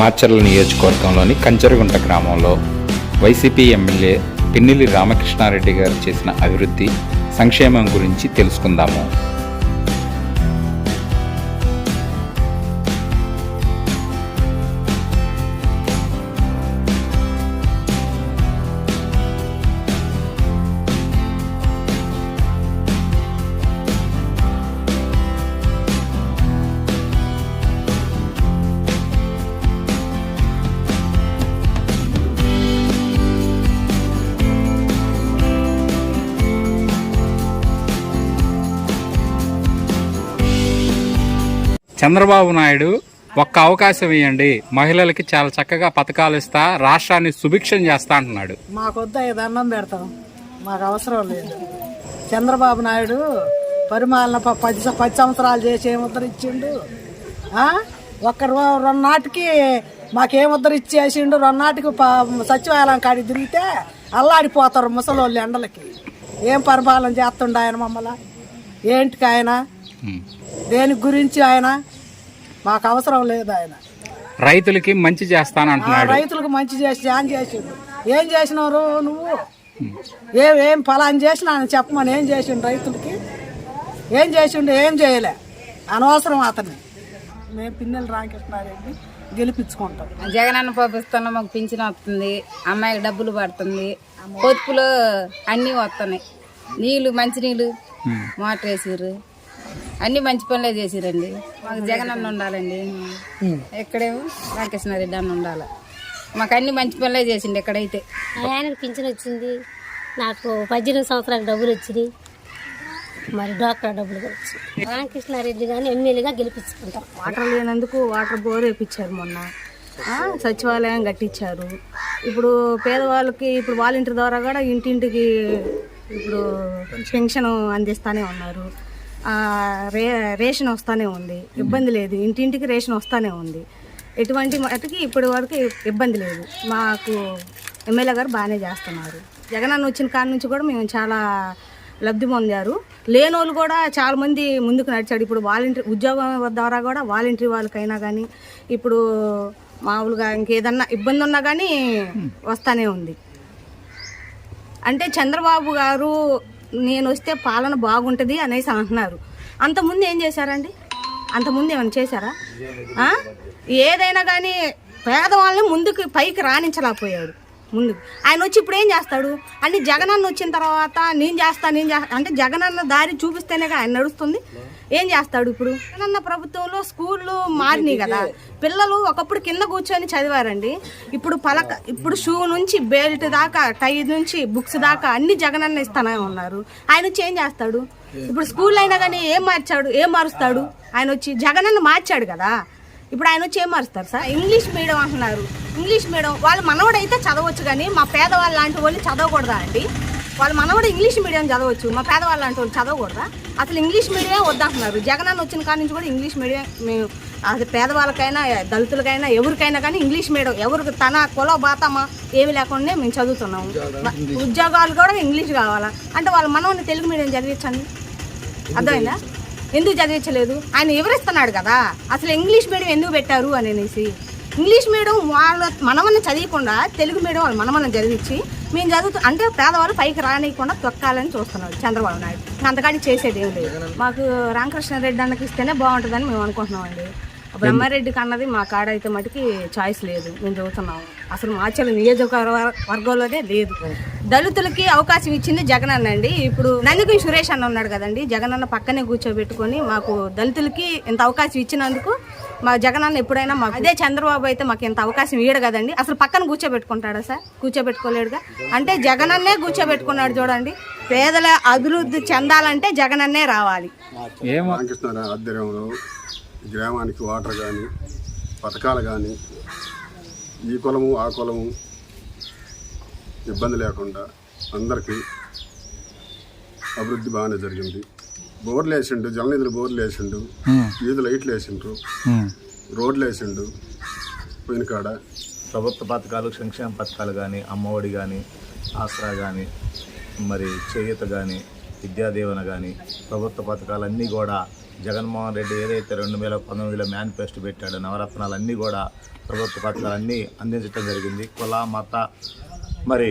మాచర్ల నియోజకవర్గంలోని కంచరగుంట గ్రామంలో YCP MLA Pinnelli Ramakrishna Reddy గారు చేసిన అభివృద్ధి సంక్షేమం గురించి తెలుసుకుందాము. చంద్రబాబు నాయుడు ఒక్క అవకాశం ఇవ్వండి మహిళలకి చాలా చక్కగా పథకాలు ఇస్తా రాష్ట్రాన్ని సుభిక్షం చేస్తా అంటున్నాడు. మాకొద్ద ఐదు అన్నం పెడతాం. మాకు అవసరం లేదు. చంద్రబాబు నాయుడు పరిమాలన పది పది సంవత్సరాలు చేసి ఏం ఉద్దరు ఇచ్చిండు? ఆ? ఒక్క రెండు నాటికి మాకేం ఉద్దరు ఇచ్చేసిండు రెండు నాటికి సచివాలయం కాడికి తిరిగితే అల్లాడిపోతారు ముసలోళ్ళు ఎండలకి. ఏం పరిపాలన చేస్తుండ ఆయన మమ్మల్ని? ఏంటికి ఆయన. దేని గురించి ఆయన? మాకు అవసరం లేదు ఆయన. రైతులకి మంచి చేస్తాను ఆ అంటున్నాడు రైతులకు మంచి చేసి ఏం చేసిండు. ఏం చేసినారు నువ్వు? ఏం ఏం ఫలాని చేసినా అని చెప్పమని ఏం చేసిండు రైతులకి? ఏం చేసిండు? ఏం చేయలే. అనవసరం అతన్ని. మేము పిన్నెల రామకృష్ణారెడ్డి గెలిపించుకుంటాం. జగనన్న పంపిస్తున్న మాకు పింఛన్ వస్తుంది అమ్మాయికి డబ్బులు పడుతుంది పొదుపులో అన్నీ వస్తున్నాయి. నీళ్ళు మంచినీళ్ళు మోటార్ వేసారు అన్ని మంచి పనులే చేసిరండి. మాకు జగనన్న ఉండాలండి. ఎక్కడేమో రామకృష్ణారెడ్డి అన్న ఉండాలి. మాకు అన్ని మంచి పనులే చేసిండు ఎక్కడైతే. ఆయనకు పింఛన్ వచ్చింది. నాకు పద్దెనిమిది సంవత్సరాలకు డబ్బులు వచ్చినాయి. మరి డాక్టర్ డబ్బులు వచ్చినాయి. రామకృష్ణారెడ్డి గారిని ఎమ్మెల్యేగా గెలిపించుకుంటాం. వాటర్ లేనందుకు వాటర్ బోర్ వేయించారు మొన్న. సచివాలయం కట్టించారు. ఇప్పుడు పేదవాళ్ళకి ఇప్పుడు వాలంటీర్ ద్వారా కూడా ఇంటింటికి ఇప్పుడు పెన్షన్ అందిస్తానే ఉన్నారు. రే రేషన్ వస్తానే ఉంది. ఇబ్బంది లేదు. ఇంటింటికి రేషన్ వస్తానే ఉంది. ఎటువంటి మటుకి ఇప్పటి వరకు ఇబ్బంది లేదు. మాకు ఎమ్మెల్యే గారు బాగానే చేస్తున్నారు. జగనన్న వచ్చిన కాడి నుంచి కూడా మేము చాలా లబ్ధి పొందారు. లేని వాళ్ళు కూడా చాలా మంది ముందుకు నడిచాడు ఇప్పుడు వాలంటీర్ ఉద్యోగం ద్వారా కూడా వాలంటీర్ వాళ్ళకైనా కానీ ఇప్పుడు మామూలుగా ఇంకేదన్నా ఇబ్బంది ఉన్నా కానీ వస్తానే ఉంది. అంటే చంద్రబాబు గారు నేను వస్తే పాలన బాగుంటుంది అనేసి అంటున్నారు. అంతకుముందు ఏం చేశారండి? అంతకుముందు ఏమైనా చేశారా? ఏదైనా కానీ పేదవాళ్ళని ముందుకు పైకి రాణించలేకపోయాడు. ముందు. ఆయన వచ్చి ఇప్పుడు ఏం చేస్తాడు? అంటే జగనన్న వచ్చిన తర్వాత నేను చేస్తా నేను చేస్తా అంటే జగనన్న దారి చూపిస్తేనే ఆయన నడుస్తుంది. ఏం చేస్తాడు ఇప్పుడు? జగనన్న ప్రభుత్వంలో స్కూళ్ళు మారినాయి కదా. పిల్లలు ఒకప్పుడు కింద కూర్చొని చదివారండి. ఇప్పుడు పలక ఇప్పుడు షూ నుంచి బెల్ట్ దాకా టై నుంచి బుక్స్ దాకా అన్ని జగనన్న ఇస్తానే ఉన్నారు. ఆయన వచ్చి ఏం చేస్తాడు? ఇప్పుడు స్కూల్ అయినా కానీ ఏం మార్చాడు? ఏం మారుస్తాడు? ఆయన వచ్చి జగనన్న మార్చాడు కదా. ఇప్పుడు ఆయన వచ్చి ఏం మారుస్తారు సార్? ఇంగ్లీష్ మీడియం అంటున్నారు. ఇంగ్లీష్ మీడియం వాళ్ళ మనవడైతే చదవచ్చు కానీ మా పేదవాళ్ళ లాంటి వాళ్ళు చదవకూడదా అండి? వాళ్ళ మనవడు ఇంగ్లీష్ మీడియం చదవచ్చు మా పేదవాళ్ళ లాంటి వాళ్ళు చదవకూడదా? అసలు ఇంగ్లీష్ మీడియం వద్దంటున్నారు. జగనన్న వచ్చిన కాడి నుంచి కూడా ఇంగ్లీష్ మీడియం మేము అది పేదవాళ్ళకైనా దళితులకైనా ఎవరికైనా కానీ ఇంగ్లీష్ మీడియం ఎవరికి తన కుల బాతమా ఏమి లేకుండా మేము చదువుతున్నాము. ఉద్యోగాలు కూడా ఇంగ్లీష్ కావాలా? అంటే వాళ్ళ మనవని తెలుగు మీడియం చదివించండి. అర్థమైందా? ఎందుకు చదివించలేదు? ఆయన వివరిస్తున్నాడు కదా. అసలు ఇంగ్లీష్ మీడియం ఎందుకు పెట్టారు అని అనేసి. ఇంగ్లీష్ మీడియం వాళ్ళ మనమన్న చదివకుండా తెలుగు మీడియం వాళ్ళు మనమన్న చదివించి మేము చదువుతూ అంటే పేదవాళ్ళు పైకి రానియకుండా తొక్కాలని చూస్తున్నాడు చంద్రబాబు నాయుడు. అంతకాడి చేసేది ఏం లేదు. మాకు రామకృష్ణారెడ్డి అన్నకి ఇస్తేనే బాగుంటుందని మేము అనుకుంటున్నామండి. బ్రహ్మారెడ్డికి అన్నది మా కాడ అయితే మటుకి చాయిస్ లేదు. మేము చదువుతున్నాము. అసలు మాచల నియోజకవర్గ వర్గంలోనే లేదు. దళితులకి అవకాశం ఇచ్చింది జగన్ అన్న అండి ఇప్పుడు నందికి సురేష్ అన్న ఉన్నాడు కదండి. జగన్ అన్న పక్కనే కూర్చోబెట్టుకొని మాకు దళితులకి ఇంత అవకాశం ఇచ్చినందుకు మా జగన్ అన్న ఎప్పుడైనా మాకు అదే చంద్రబాబు అయితే మాకు ఇంత అవకాశం ఇయ్యడు కదండి. అసలు పక్కన కూర్చోబెట్టుకుంటాడా సార్? కూర్చోబెట్టుకోలేడుగా? అంటే జగన్ అన్నే కూర్చోబెట్టుకున్నాడు చూడండి. పేదల అభివృద్ధి చెందాలంటే జగన్ అన్నే రావాలి. గ్రామానికి వాటర్ కానీ పథకాలు కానీ ఈ కులము ఆ కులము ఇబ్బంది లేకుండా అందరికీ అభివృద్ధి బాగానే జరిగింది. బోర్లు వేసిండు జలనిధులు బోర్లు వేసిండు వీధి లైట్లు వేసిండ్రు రోడ్లు వేసిండు పోయిన కాడ ప్రభుత్వ పథకాలు సంక్షేమ పథకాలు కానీ అమ్మఒడి కానీ ఆసరా కానీ మరి చేయూత కానీ విద్యాదీవన కానీ ప్రభుత్వ పథకాలన్నీ కూడా జగన్మోహన్ రెడ్డి ఏదైతే రెండు వేల పంతొమ్మిదిలో మేనిఫెస్టో పెట్టాడో నవరత్నాలు అన్నీ కూడా ప్రభుత్వ పథకాలు అన్నీ అందించడం జరిగింది. కుల మత మరి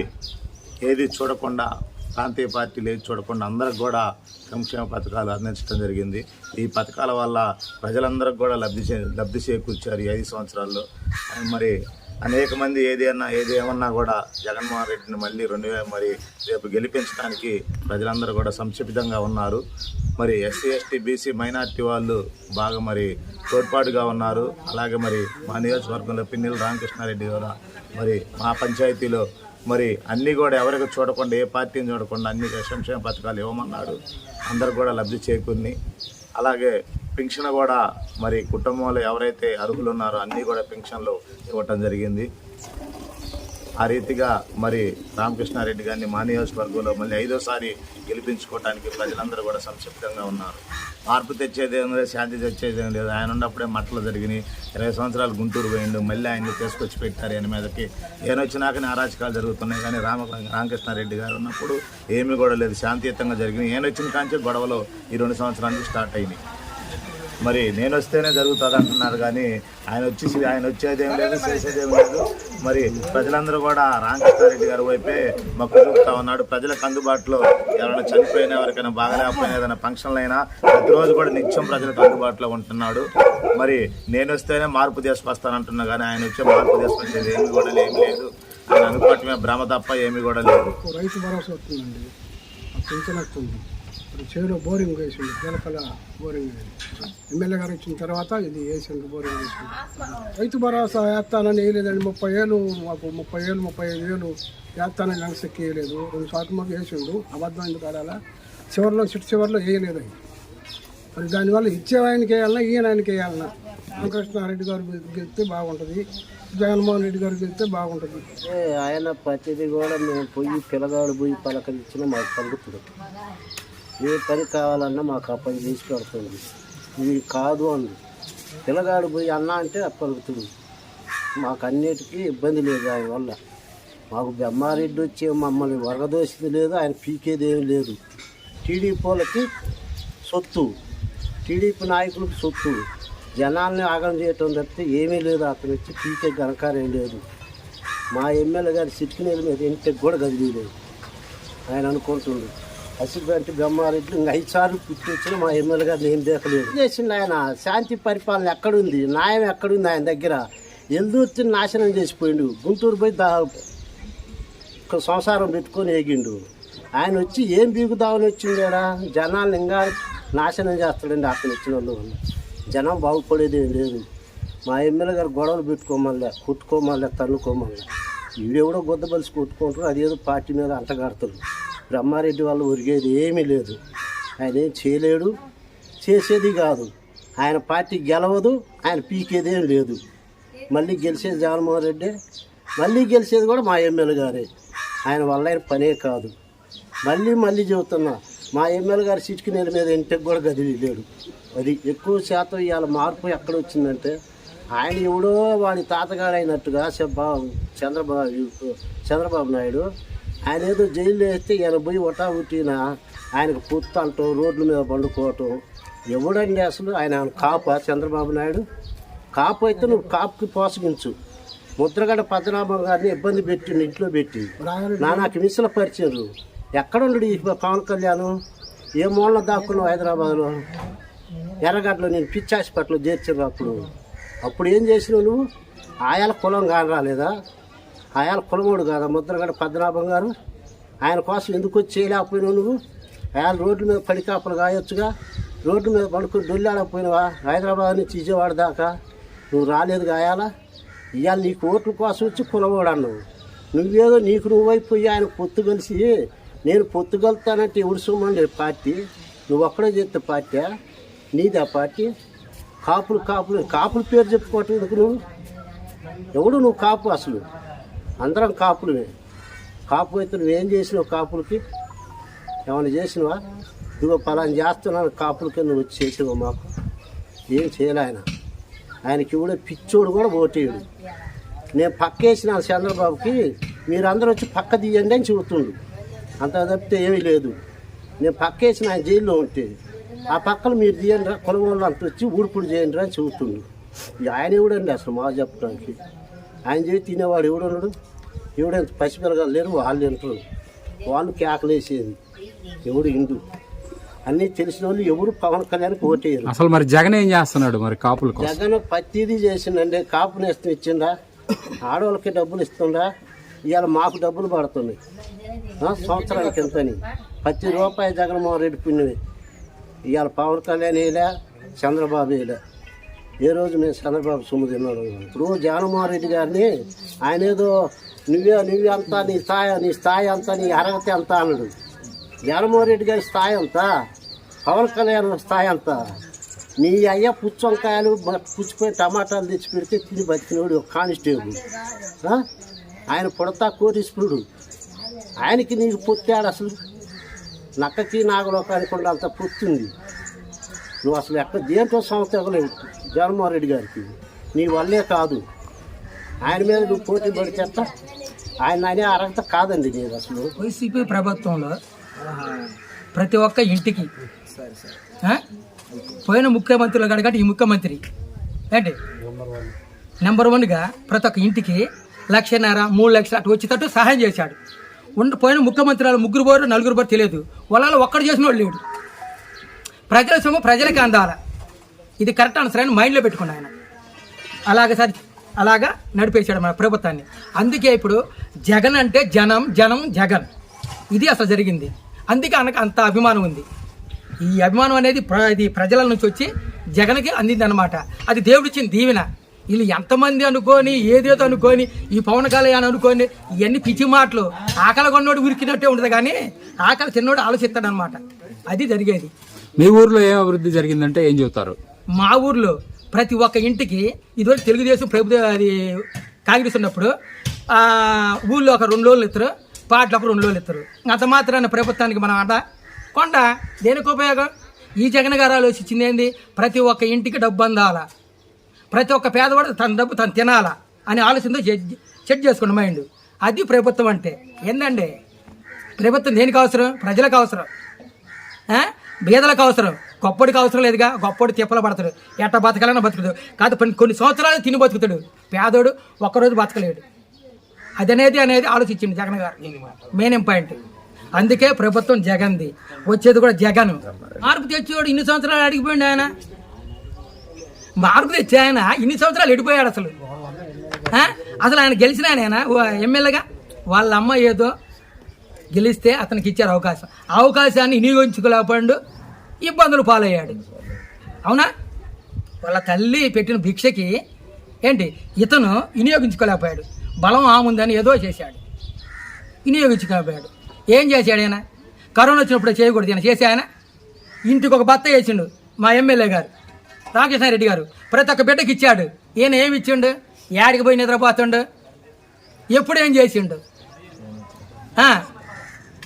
ఏది చూడకుండా ప్రాంతీయ పార్టీలు ఏది చూడకుండా అందరికి కూడా సంక్షేమ పథకాలు అందించడం జరిగింది. ఈ పథకాల వల్ల ప్రజలందరికి కూడా లబ్ధి చే లబ్ధి చేకూర్చారు ఈ ఐదు సంవత్సరాల్లో. మరి అనేక మంది ఏది అన్నా ఏది ఏమన్నా కూడా జగన్మోహన్ రెడ్డిని మళ్ళీ రెండు మరి రేపు గెలిపించడానికి ప్రజలందరూ కూడా సంక్షిప్తంగా ఉన్నారు. మరి ఎస్సీ ఎస్టీ బీసీ మైనార్టీ వాళ్ళు బాగా మరి తోడ్పాటుగా ఉన్నారు. అలాగే మరి మా నియోజకవర్గంలో పిన్నెల రామకృష్ణారెడ్డి కూడా మరి మా పంచాయతీలో మరి అన్నీ కూడా ఎవరికి చూడకుండా ఏ పార్టీని చూడకుండా అన్ని సంక్షేమ పథకాలు ఇవ్వమన్నాడు. అందరు కూడా లబ్ధి చేకూరిని అలాగే పెన్షన్ కూడా మరి కుటుంబంలో ఎవరైతే అర్హులు ఉన్నారో అన్నీ కూడా పెన్షన్లు ఇవ్వటం జరిగింది. ఆ రీతిగా మరి రామకృష్ణారెడ్డి గారిని మా నియోజకవర్గంలో మళ్ళీ ఐదోసారి గెలిపించుకోవడానికి ప్రజలందరూ కూడా సంక్షిప్తంగా ఉన్నారు. మార్పు తెచ్చేదేం లేదు శాంతి తెచ్చేదేం లేదు. ఆయన ఉన్నప్పుడే మట్టలు జరిగినాయి. ఇరవై సంవత్సరాలు గుంటూరు పోయిండు. మళ్ళీ ఆయన్ని తీసుకొచ్చి పెట్టారు ఆయన మీదకి. ఈయన వచ్చినాకనే అరాచకాలు జరుగుతున్నాయి. కానీ రామ రామకృష్ణారెడ్డి గారు ఉన్నప్పుడు ఏమీ కూడా లేదు. శాంతియుతంగా జరిగినాయి. ఏనొచ్చిన వచ్చిన కాంచి గొడవలు ఈ రెండు సంవత్సరానికి స్టార్ట్ అయినాయి. మరి నేను వస్తేనే జరుగుతుంది అంటున్నారు కానీ ఆయన వచ్చి ఆయన వచ్చేదేం లేదు చేసేదేం లేదు. మరి ప్రజలందరూ కూడా రామకృష్ణారెడ్డి గారి వైపే మొక్కు చూపుతా ఉన్నాడు. ప్రజలకు అందుబాటులో ఎవరైనా చనిపోయినా ఎవరికైనా బాగలేకపోయినా ఏదైనా ఫంక్షన్లు అయినా ప్రతిరోజు కూడా నిత్యం ప్రజలకు అందుబాటులో ఉంటున్నాడు. మరి నేను వస్తేనే మార్పు తీసుకొస్తానంటున్నా కానీ ఆయన వచ్చే మార్పు తీసుకొచ్చేది ఏమి కూడా ఏమి లేదు. ఆయన అనుకోవటమే భ్రమ తప్ప ఏమీ కూడా లేదు. రైతు భరోసా వస్తుందండి. ఇప్పుడు చేలో బోరింగ్ వేసిండు. పిలకల బోరింగ్ ఎమ్మెల్యే గారు వచ్చిన తర్వాత ఇది వేసిండు బోరింగ్ వేసిండు. రైతు భరోసా వేస్తానని వేయలేదండి. ముప్పై ఏళ్ళు మాకు ముప్పై ఏళ్ళు ముప్పై ఐదు వేలు వేస్తానని లంగ్స్కి వేయలేదు. రెండు శాతం మాకు వేసిండు. అబద్ధం ఎందుకు ఆడాలా? చివరిలో చిట్టు చివరిలో వేయలేదు అది మరి దానివల్ల ఇచ్చే ఆయనకి వేయాలన్నా ఈయన ఆయనకి వేయాలన్నా. రామకృష్ణారెడ్డి గారు గెలిస్తే బాగుంటుంది. జగన్మోహన్ రెడ్డి గారు గెలిస్తే బాగుంటుంది. ఏ ఆయన ప్రతిదీ కూడా మేము పోయి పిల్లగాడు పోయి పలకరించిన మాకు పలుకుతుంది. ఏ పని కావాలన్నా మాకు ఆ పని చేసి పెడుతుంది. ఇది కాదు అంది. పిల్లగాడు పోయి అన్న అంటే పలుకుతుంది మాకు అన్నిటికీ ఇబ్బంది లేదు ఆయన వల్ల. మాకు బెమ్మారెడ్డి వచ్చి మమ్మల్ని వరగదోసింది లేదు ఆయన పీకేది ఏమి లేదు. టీడీపీ వాళ్ళకి సొత్తు. టీడీపీ నాయకులకు సొత్తు. జనాల్ని ఆగం చేయటం తప్పితే ఏమీ లేదు అతను వచ్చి పీకే ఘనకారం లేదు. మా ఎమ్మెల్యే గారి సిట్కినేల మీద ఇంటికి కూడా కదిలేదు ఆయన అనుకుంటుండు అసిగంటి బ్రహ్మారెడ్డి ఇంకా ఐదు సార్లు పుట్టించిన మా ఎమ్మెల్యే గారు ఏం దేకలేదు. చేసిండు ఆయన? శాంతి పరిపాలన ఎక్కడుంది? న్యాయం ఎక్కడుంది ఆయన దగ్గర? ఎందుకు నాశనం చేసిపోయిండు? గుంటూరు పోయి దా సంసారం పెట్టుకొని ఎగిండు ఆయన వచ్చి ఏం బీగుదామని వచ్చిండాడా జనాలు ఇంకా నాశనం చేస్తాడండి అక్కడ వచ్చిన వాళ్ళు. జనం బాగుపడేది ఏం లేదు. మా ఎమ్మెల్యే గారు గొడవలు పెట్టుకోమల్లే కుట్టుకోమల్లే తన్నుకోమల్లే వీడెవడో గుద్దబలిసి కొట్టుకుంటారు అదేదో పార్టీ మీద అంటగాడుతుంది బ్రహ్మారెడ్డి వాళ్ళు ఒరిగేది ఏమీ లేదు. ఆయన ఏం చేయలేడు. చేసేది కాదు. ఆయన పార్టీ గెలవదు. ఆయన పీకేది ఏం లేదు. మళ్ళీ గెలిచేది జగన్మోహన్ రెడ్డి. మళ్ళీ గెలిచేది కూడా మా ఎమ్మెల్యే గారే. ఆయన వల్ల ఆయన పనే కాదు. మళ్ళీ మళ్ళీ చెబుతున్నా మా ఎమ్మెల్యే గారు సిటికి నేల మీద ఇంటికి కూడా గదిలేడు లేడు. అది ఎక్కువ శాతం ఇవాళ మార్పు ఎక్కడ వచ్చిందంటే ఆయన ఎవడో వాడి తాతగారు అయినట్టుగా చంద్రబాబు చంద్రబాబు నాయుడు ఆయన ఏదో జైల్లో వేస్తే ఈయన పోయి ఒటా ఉట్టిన ఆయనకు పుత్త అంటాం రోడ్ల మీద పండుకోవటం. ఎవడండి అసలు? ఆయన కాపా? చంద్రబాబు నాయుడు? కాపు అయితే నువ్వు కాపుకి పోసగించు. ముద్రగడ పద్మనాభం గారిని ఇబ్బంది పెట్టి ఇంట్లో పెట్టి. నానాకి మిసల పరిచయం ఎక్కడ ఈ పవన్ కళ్యాణ్? ఏ మూలన దాక్కున్నావు హైదరాబాద్లో? ఎర్రగడ్డలో నేను పిచ్చి హాస్పిటల్లో చేర్చారు అప్పుడు. అప్పుడు ఏం చేసినావు నువ్వు? ఆయాల కులం కాని రాలేదా ఆయాల కులమోడు కదా ముద్రగడ పద్మనాభం గారు. ఆయన కోసం ఎందుకు వచ్చి చేయలేకపోయినావు నువ్వు? ఆయన రోడ్ల మీద పడికాపలు కాయొచ్చుగా. రోడ్డు మీద పడుకుని డొల్లాడకపోయినావా హైదరాబాద్ నుంచి విజయవాడ దాకా. నువ్వు రాలేదు గాయాలా ఇవాళ నీకు ఓట్ల కోసం వచ్చి కులమోడు అన్నావు నువ్వేదో నీకు నువ్వైపోయి ఆయన పొత్తు కలిసి నేను పొత్తు కలుతానంటే ఎవరు పార్టీ? నువ్వు ఒక్కడే చేస్తే పార్టీ? నీదే ఆ పార్టీ? కాపులు కాపులు కాపుల పేరు చెప్పుకోవటం ఎందుకు నువ్వు? ఎవడు నువ్వు కాపు అసలు? అందరం కాపులమే. కాపు అయితే నువ్వేం చేసినావు కాపులకి? ఏమైనా చేసినవా? ఇదిగో పలాని చేస్తున్నాను కాపులకి నువ్వు వచ్చి చేసినావు మాకు. ఏం చేయలే ఆయన? ఆయనకి కూడా పిచ్చోడు కూడా ఓటేయడు. నేను పక్కేసిన చంద్రబాబుకి మీరందరూ వచ్చి పక్క తీయండి అని చెబుతుండు అంత తప్పితే ఏమీ లేదు. నేను పక్కేసిన ఆయన జైల్లో ఉంటే ఆ పక్కన మీరు తీయండి కులం అంత వచ్చి ఊడిపుడు చేయండి అని చెబుతుండు ఆయన ఎవడండి అసలు మా చెప్పడానికి? ఆయన చేసి తినేవాడు ఎవడున్నాడు? ఎవడంత పసిపిల్లగాలు లేరు వాళ్ళు తింటారు వాళ్ళు కేకలేసేది. ఎవడు ఇండు. అన్నీ తెలిసిన వాళ్ళు ఎవరు పవన్ కళ్యాణ్కి ఓటేయరు. అసలు మరి జగన్ ఏం చేస్తున్నాడు మరి కాపుల జగన్ ప్రతిదీ చేసిండండి. కాపు నేస్తం ఇచ్చిండా? ఆడవాళ్ళకి డబ్బులు ఇస్తుండా? ఇవాళ మాకు డబ్బులు పడుతున్నాయి. సంవత్సరానికి ఎంతని? ప్రతి రూపాయి జగన్మోహన్ రెడ్డి పిన్నివి. ఇవాళ పవన్ కళ్యాణ్ వేయలే చంద్రబాబు వేయలే. ఏ రోజు మేము చంద్రబాబు సొమ్ము తిన్నాడు ఇప్పుడు జగన్మోహన్ రెడ్డి గారిని ఆయన ఏదో నువ్వే నువ్వే అంతా నీ స్థాయి నీ స్థాయి అంతా నీ అర్హత అంతా అన్నాడు. జగన్మోహన్ రెడ్డి గారి స్థాయి అంతా పవన్ కళ్యాణ్ స్థాయి అంతా నీ అయ్య పుచ్చొంకాయలు పుచ్చిపోయి టమాటాలు తెచ్చి పెడితే తిని బతికినోడు ఒక కానిస్టేబుల్. ఆయన పుడతా కోటీశ్వరుడు. ఆయనకి నీకు పొత్తాడు అసలు నక్కకి నాగలోకానికి కూడా అంత పొత్తుంది. నువ్వు అసలు ఎక్కడ దేంతో సంస్థ ఇవ్వలేవు జగన్మోహన్ రెడ్డి గారికి. నీ వల్లే కాదు. ఆయన మీద నువ్వు పోటీ పడి ఆయన అనే అర్హత కాదండి నేను అసలు. వైసీపీ ప్రభుత్వంలో ప్రతి ఒక్క ఇంటికి పోయిన ముఖ్యమంత్రులు కనుక ఈ ముఖ్యమంత్రి. ఏంటి? నెంబర్ వన్గా ప్రతి ఒక్క ఇంటికి లక్షన్నర మూడు లక్షలు అటు వచ్చేటట్టు సహాయం చేశాడు. ఉండి పోయిన ముఖ్యమంత్రులు ముగ్గురు పోరు నలుగురు పోరు తెలియదు. వాళ్ళలో ఒక్కడు చేసిన వాళ్ళు లేడు. ప్రజల సొమ్ము ప్రజలకి అందాల. ఇది కరెక్ట్ ఆన్సర్ మైండ్లో పెట్టుకున్నాను ఆయన. అలాగ సార్ అలాగా నడిపేశాడు మన ప్రభుత్వాన్ని. అందుకే ఇప్పుడు జగన్ అంటే జనం జనం జగన్. ఇది అసలు జరిగింది. అందుకే ఆయనకు అంత అభిమానం ఉంది. ఈ అభిమానం అనేది ప్ర ఇది ప్రజల నుంచి వచ్చి జగన్కి అందింది అనమాట అది దేవుడిచ్చిన దీవెన. వీళ్ళు ఎంతమంది అనుకొని ఏదేదో అనుకొని ఈ పవన్ కళ్యాణ్ అనుకొని ఇవన్నీ పిచ్చి మాటలు. ఆకలి కొన్నోడు ఉరికినట్టే ఉండదు కానీ ఆకలి తిన్నోడు ఆలోచిస్తాడనమాట అది జరిగేది. మీ ఊర్లో ఏం అభివృద్ధి జరిగిందంటే ఏం చెబుతారు? మా ఊర్లో ప్రతి ఒక్క ఇంటికి ఇదివరకు తెలుగుదేశం ప్రభుత్వం అది కాంగ్రెస్ ఉన్నప్పుడు ఊళ్ళో ఒక రెండు రోజులు ఇస్తారు పాటలు ఒక రెండు రోజులు ఇస్తారు అంత మాత్రాన ప్రభుత్వానికి మనం అంట కొండ దేనికి ఉపయోగం? ఈ జగన్ గారు ఆలోచించింది ఏంది? ప్రతి ఒక్క ఇంటికి డబ్బు అందాలా? ప్రతి ఒక్క పేదవాడు తన డబ్బు తను తినాలా? అని ఆలోచనతో సెట్ చేసుకున్న మైండ్. అది ప్రభుత్వం అంటే. ఏందండి? ప్రభుత్వం దేనికి అవసరం? ప్రజలకు అవసరం. బీదలకు అవసరం. గొప్పడికి అవసరం లేదుగా గొప్పడు తిప్పలు పడతాడు. ఎట్ట బతకాలన్నా బతుకుతాడు. కాదు కొన్ని కొన్ని సంవత్సరాలు తిని బతుకుతాడు. పేదోడు ఒక్కరోజు బతకలేడు. అదనేది అనేది ఆలోచించింది జగన్ గారు. మెయిన్ ఇంపాయింట్ అందుకే ప్రభుత్వం జగన్ది. వచ్చేది కూడా జగన్. మార్పు తెచ్చేవాడు ఇన్ని సంవత్సరాలు అడిగిపోయింది ఆయన. మార్పు తెచ్చే ఆయన ఇన్ని సంవత్సరాలు ఎడిపోయాడు అసలు. అసలు ఆయన గెలిచిన ఆయన ఎమ్మెల్యేగా? వాళ్ళ అమ్మ ఏదో గెలిస్తే అతనికి ఇచ్చారు అవకాశం. ఆ అవకాశాన్ని వినియోగించుకోలేకపోయాడు. ఇబ్బందులు పాలయ్యాడు. అవునా? వాళ్ళ తల్లి పెట్టిన భిక్షకి ఏంటి? ఇతను వినియోగించుకోలేకపోయాడు. బలం ఆముందని ఏదో చేశాడు. వినియోగించుకోలేకపోయాడు. ఏం చేశాడు ఆయన? కరోనా వచ్చినప్పుడు చేయకూడదు ఆయన చేసే ఆయన? ఇంటికి ఒక బత్త వేసిండు మా ఎమ్మెల్యే గారు రామకృష్ణారెడ్డి గారు. ప్రతి ఒక్క బిడ్డకి ఇచ్చాడు. ఈయన ఏమి ఇచ్చిండు? యాడికి పోయి నిద్రపోతుండు? ఎప్పుడు ఏం చేసిండు?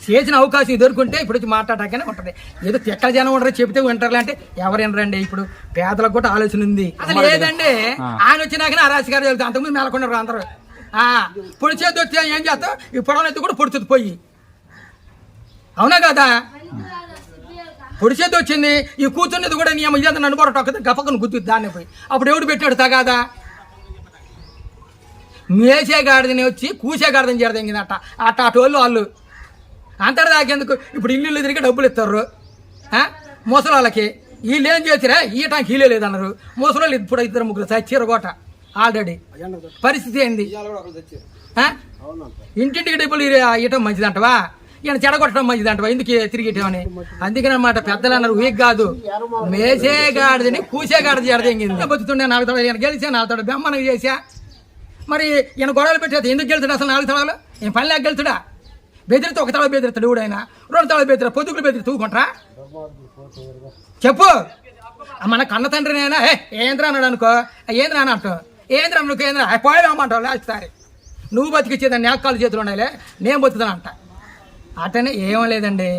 చేసిన అవకాశం దొరుకుంటే ఇప్పుడు వచ్చి మాట్లాడటాకనే ఉంటుంది. ఏదో ఎక్కడ జనం ఉండరు చెబితే వింటారులే అంటే ఎవరు వినరండి ఇప్పుడు? పేదలకు కూడా ఆలోచన ఉంది. అసలు లేదండి ఆయన వచ్చినాకనే అరాశకారు వెళ్తాం అంతకుముందు మేలకొండరు అందరూ. ఆ, పొడి చేతి వస్తే ఏం చేస్తాం ఈ పొడవనెత్తి కూడా పొడుచుతుంది పోయి. అవునా కదా? పొడి చేతి వచ్చింది ఈ కూర్చున్నది కూడా నీ అమ్మ ఇదంతా నన్ను కూడా టొక్కది గప్పకను గుద్దుద్ది దాన్ని పోయి. అప్పుడు ఎవడు పెట్టాడు తగాదా మేసే గాడిదని వచ్చి కూసే గాడిదని చేరదెంగిందట అట్ట అటోళ్ళు వాళ్ళు. అంతటి దాకేందుకు ఇప్పుడు ఇల్లు ఇల్లు తిరిగి డబ్బులు ఇస్తారు. ఆ? ముసలి వాళ్ళకి వీళ్ళు ఏం చేసిరా? ఈయటానికి వీలే లేదన్నారు. ముసలి వాళ్ళు ఇప్పుడు ఇద్దరు ముగ్గురు చచ్చిరు కోట. ఆల్రెడీ పరిస్థితి ఏంది? ఇంటింటికి డబ్బులు ఇయటం మంచిదంటవా? ఈయన చెడగొట్టడం మంచిదంటవా? ఎందుకు తిరిగి ఇవ్వని అందుకని అన్నమాట పెద్దలు అన్నారు వీక్ కాదు. మేసే గాడిదని కూసే గాడిద జడదెంగింది బతుతుండే నాలుగు తడ ఈయన గెలిచా? నాలుగు తడ బెమ్మనకు చేసా? మరి ఈయన గొడవలు పెట్టేది ఎందుకు గెలుతాడు అసలు నాలుగు తడాలు ఈయన పని లేక గెలుతాడా బెదిరితే ఒక తల బెదిరితాడు ఎవడు రెండు తల బెదిరి పొద్దుకులు బెదిరి తూకుంటారా చెప్పు. మన కన్న తండ్రి నేనా ఏ ఏంద్రా అన్నాడు అనుకో. ఏంద్ర అని అంటావు? ఏంద్రా నువ్వు ఏంద్రా? పోయేదామంటావు లాస్ట్ సారి నువ్వు బతికిచ్చేదాన్ని నేకాలు చేతులు ఉండాలి నేను బతుకుతాను అంట. అటనే ఏం లేదండి.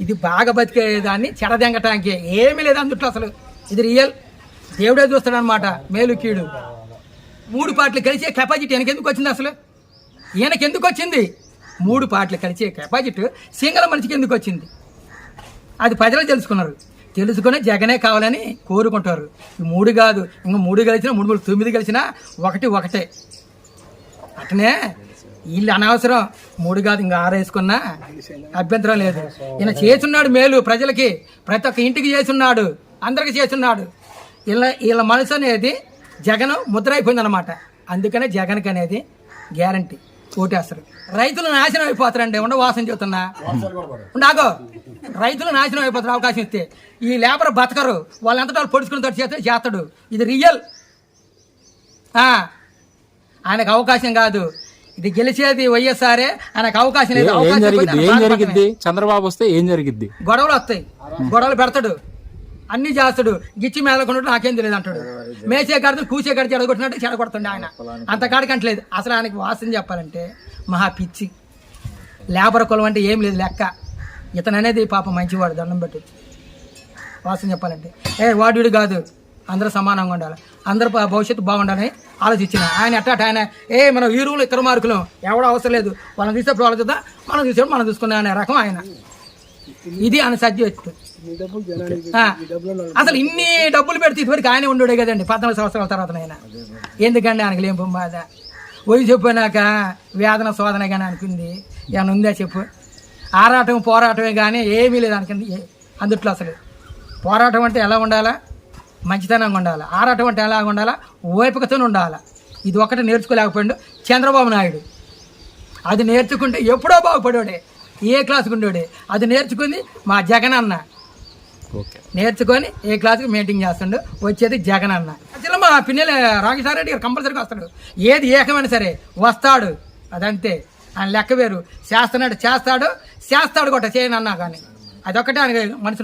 ఇది బాగా బతికేదాన్ని చెడదెంగటానికి ఏమీ లేదు అందుట్లో అసలు. ఇది రియల్. దేవుడే చూస్తాడనమాట మేలు కీడు. మూడు పాటలు కలిసే కెపాసిటీ ఈయనకి ఎందుకు వచ్చింది అసలు? ఈయనకి ఎందుకు వచ్చింది? మూడు పాటలు కలిసే కెపాసిటీ సింగల్ మనిషికి ఎందుకు వచ్చింది? అది ప్రజలు తెలుసుకున్నారు. తెలుసుకొని జగనే కావాలని కోరుకుంటారు. మూడు కాదు ఇంకా మూడు కలిసినా మూడు మూడు తొమ్మిది కలిసినా ఒకటి ఒకటే. అట్నే వీళ్ళు అనవసరం. మూడు కాదు ఇంకా ఆరేసుకున్నా అభ్యంతరం లేదు. ఈయన చేస్తున్నాడు మేలు ప్రజలకి. ప్రతి ఒక్క ఇంటికి చేస్తున్నాడు. అందరికి చేసున్నాడు వీళ్ళ వీళ్ళ మనసు అనేది జగన్ ముద్ర అయిపోయింది అనమాట అందుకనే జగన్కి అనేది గ్యారంటీ. ఓటేస్తారు రైతులు నాశనం అయిపోతారండి. ఉండ వాసన చెబుతున్నా. ఉండాగో రైతులు నాశనం అయిపోతారు అవకాశం ఇస్తే. ఈ లేబర్ బతకరు. వాళ్ళంతటా వాళ్ళు పొడుచుకుని తోటి చేస్తే చేస్తాడు. ఇది రియల్. ఆ, ఆయనకు అవకాశం కాదు. ఇది గెలిచేది వైఎస్ఆర్ఏ ఆయనకు అవకాశం లేదు. అవకాశం. చంద్రబాబు వస్తే ఏం జరిగిద్ది? గొడవలు వస్తాయి. గొడవలు పెడతాడు. అన్ని చేస్తాడు. గిచ్చి మేలకుండా నాకేం తెలియదు అంటాడు. మేసే కాడితే కూసే కాడి చెడగొట్టినట్టు చెడగొడుతుండే ఆయన. అంత అంటలేదు. అసలు ఆయనకి వాసన చెప్పాలంటే మహా పిచ్చి. లేబర్ కులం అంటే ఏం లేదు లెక్క. ఇతను అనేది పాప మంచివాడు దండం పెట్టి. వాసన చెప్పాలంటే. ఏ వాడు కాదు. అందరూ సమానంగా ఉండాలి. అందరూ భవిష్యత్తు బాగుండాలని ఆలోచించిన ఆయన ఎట్ట ఆయన. ఏ మనం ఈ రూలు ఇతర మార్కులు. ఎవడో అవసరం లేదు. వాళ్ళని చూసేప్పుడు వాళ్ళు చూద్దాం మనం చూసేప్పుడు మనం చూసుకునే అనే రకం ఆయన. ఇది ఆయన ఆ, అసలు ఇన్ని డబ్బులు పెడితే ఇదివరకు ఆయనే ఉండడే కదండి పద్నాలుగు సంవత్సరాల తర్వాత ఆయన. ఎందుకండి ఆయనకి లేం బాధ వయసు చెప్పినాక వేదన శోధన కానీ అనుకుంది. ఏమైనా ఉందా చెప్పు? ఆరాటం పోరాటమే కానీ ఏమీ లేదు అనుకుంది అందుట్లో అసలు. పోరాటం అంటే ఎలా ఉండాలా? మంచితనంగా ఉండాలి? ఆరాటం అంటే ఎలా ఉండాలా? ఓపికతో ఉండాలి? ఇది ఒక్కటి నేర్చుకోలేకపోయాడు చంద్రబాబు నాయుడు. అది నేర్చుకుంటే ఎప్పుడో బాగుపడేవాడే. ఏ క్లాస్కి ఉండేవాడే. అది నేర్చుకుంది మా జగన్ అన్న నేర్చుకొని ఏ క్లాస్కి మెయింటైన్ చేస్తుండు? వచ్చేది జగన్ అన్న. అసలు మా పిన్నెల రాజేశ్వరరెడ్డి గారు కంపల్సరీగా వస్తాడు. ఏది ఏకమైనా సరే వస్తాడు. అదంతే. ఆయన లెక్క వేరు. చేస్తున్నాడు చేస్తాడు. చేస్తాడు కూడా చేయను అన్నా కానీ. అదొక్కటే ఆయన మనసు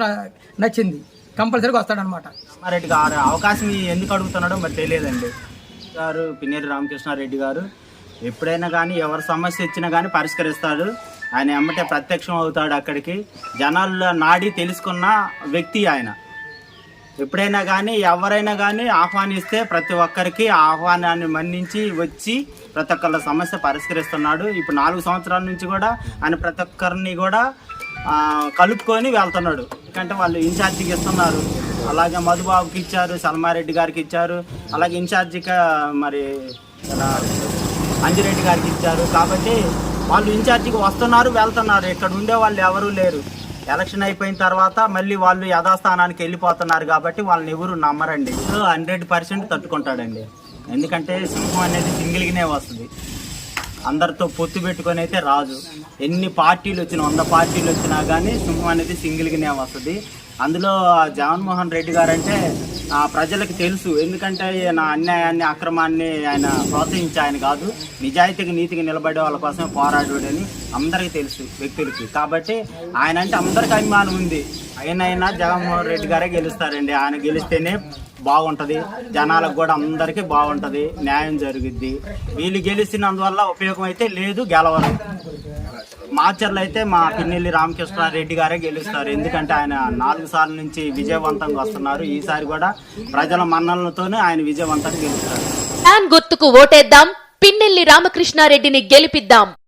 నచ్చింది. కంపల్సరీగా వస్తాడు అనమాట రెడ్డి గారు అవకాశం ఎందుకు అడుగుతున్నాడో మరి తెలియదండి. గారు పిన్నేరి రామకృష్ణారెడ్డి గారు ఎప్పుడైనా కానీ ఎవరి సమస్య ఇచ్చినా కానీ పరిష్కరిస్తాడు. ఆయన ఎమ్మటే ప్రత్యక్షం అవుతాడు అక్కడికి. జనాల్లో నాడి తెలుసుకున్న వ్యక్తి ఆయన. ఎప్పుడైనా కానీ ఎవరైనా కానీ ఆహ్వానిస్తే ప్రతి ఒక్కరికి ఆహ్వానాన్ని మన్నించి వచ్చి ప్రతి ఒక్కళ్ళ సమస్య పరిష్కరిస్తున్నాడు. ఇప్పుడు నాలుగు సంవత్సరాల నుంచి కూడా ఆయన ప్రతి ఒక్కరిని కూడా కలుపుకొని వెళ్తున్నాడు. ఎందుకంటే వాళ్ళు ఇన్ఛార్జికి ఇస్తున్నారు. అలాగే మధుబాబుకి ఇచ్చారు సల్మారెడ్డి గారికి ఇచ్చారు. అలాగే ఇన్ఛార్జిగా మరి ఇలా అంజిరెడ్డి గారికి ఇచ్చారు. కాబట్టి వాళ్ళు ఇన్ఛార్జికి వస్తున్నారు వెళ్తున్నారు. ఇక్కడ ఉండే వాళ్ళు ఎవరూ లేరు. ఎలక్షన్ అయిపోయిన తర్వాత మళ్ళీ వాళ్ళు యథాస్థానానికి వెళ్ళిపోతున్నారు కాబట్టి వాళ్ళని ఎవరు నమ్మరండి. హండ్రెడ్ పర్సెంట్ తట్టుకుంటాడండి. ఎందుకంటే సింహం అనేది సింగిల్గానే వస్తుంది. అందరితో పొత్తు పెట్టుకొని అయితే రాదు ఎన్ని పార్టీలు వచ్చినా వంద పార్టీలు వచ్చినా కానీ సింహం అనేది సింగిల్గానే వస్తుంది. అందులో జగన్మోహన్ రెడ్డి గారు అంటే ప్రజలకు తెలుసు. ఎందుకంటే నా అన్యాయాన్ని అక్రమాన్ని ఆయన ప్రోత్సహించే ఆయన కాదు. నిజాయితీకి నీతికి నిలబడే వాళ్ళ కోసం పోరాడుడని అందరికీ తెలుసు వ్యక్తులకి. కాబట్టి ఆయన అంటే అందరికీ అభిమానం ఉంది. అయినైనా జగన్మోహన్ రెడ్డి గారే గెలుస్తారండి. ఆయన గెలిస్తేనే బాగుంటుంది. జనాలకు కూడా అందరికీ బాగుంటుంది. న్యాయం జరుగుద్ది. వీళ్ళు గెలిచినందువల్ల ఉపయోగం అయితే లేదు గెలవరు. మాచర్లు అయితే మా పిన్నెల్లి రామకృష్ణారెడ్డి గారే గెలుస్తారు. ఎందుకంటే ఆయన నాలుగు సార్లు నుంచి విజయవంతంగా వస్తున్నారు. ఈసారి కూడా ప్రజల మన్నలతోనే ఆయన విజయవంతంగా గెలుస్తారు. గుర్తుకు ఓటేద్దాం. పిన్నెల్లి రామకృష్ణారెడ్డిని గెలిపిద్దాం.